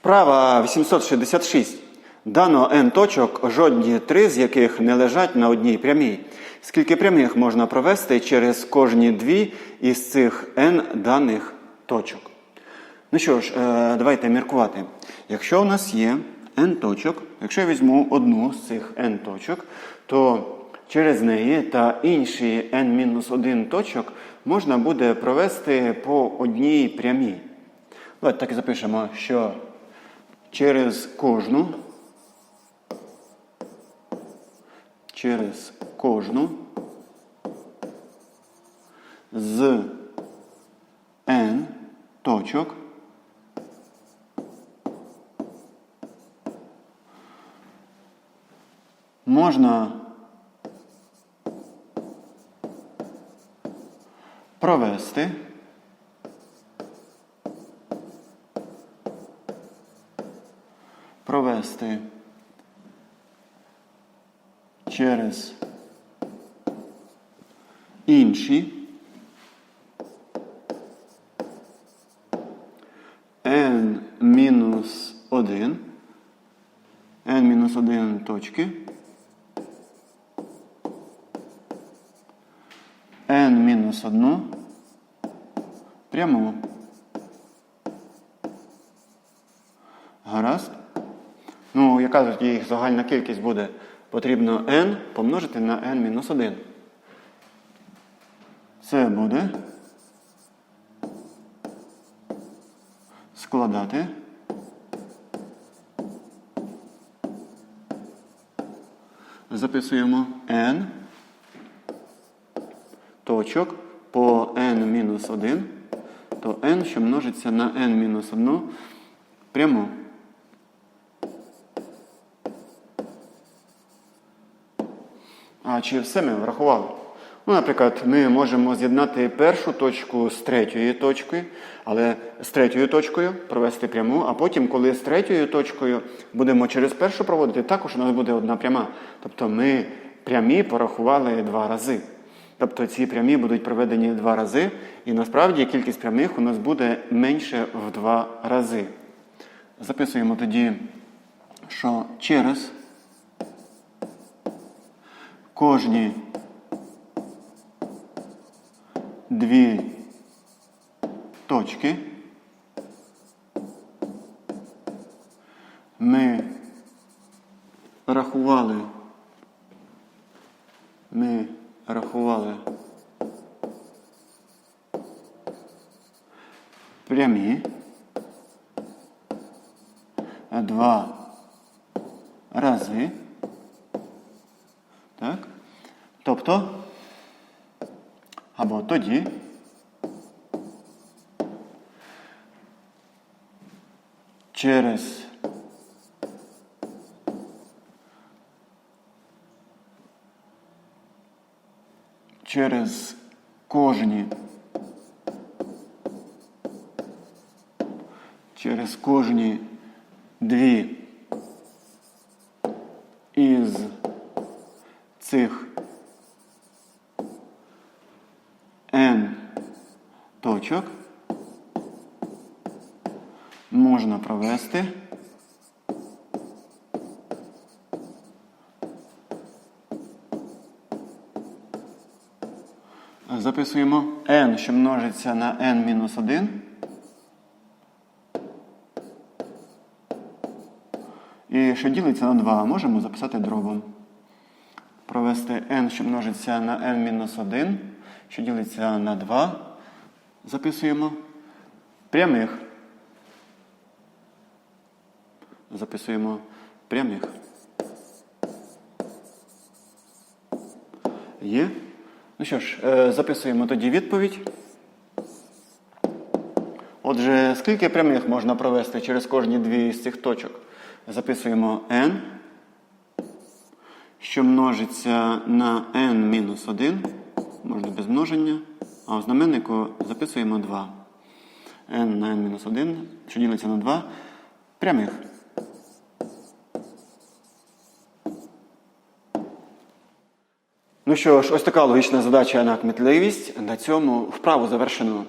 Вправа 866. Дано n точок, жодні три з яких не лежать на одній прямій. Скільки прямих можна провести через кожні дві із цих n даних точок? Ну що ж, е, давайте міркувати. Якщо у нас є n точок, якщо я візьму одну з цих n точок, то через неї та інші n-1 точок можна буде провести по одній прямій. Давайте так і запишемо, що через кожну, через кожну з n точок можна провести провести через інші n мінус 1 n мінус 1 точки n мінус 1 пряму. Тоді їх загальна кількість буде? Потрібно n помножити на n-1. Це буде складати записуємо n точок по n мінус 1, то n, що множиться на n мінус А чи все ми врахували? Ну, наприклад, ми можемо з'єднати першу точку з третьою точкою, але з третьою точкою провести пряму, а потім, коли з третьою точкою будемо через першу проводити, також у нас буде одна пряма. Тобто ми прямі порахували два рази. Тобто ці прямі будуть проведені два рази, і насправді кількість прямих у нас буде менше в два рази. Записуємо тоді, що через кожні дві точки ми рахували, ми рахували прямі два рази. Так? Тобто, або тоді через через кожні через кожні дві із цих n точок. Можна провести. Записуємо n, що множиться на n-1 і що ділиться на 2, можемо записати дробом. Провести n, що множиться на n-1, що ділиться на 2. Записуємо прямих. Записуємо прямих. Є. Ну що ж, е, записуємо тоді відповідь. Отже, скільки прямих можна провести через кожні дві з цих точок? Записуємо n, що множиться на n-1, можна без множення, а у знаменнику записуємо 2. n на n-1, що ділиться на 2 прямих. Ну що ж, ось така логічна задача на кмітливість. На цьому вправу завершено.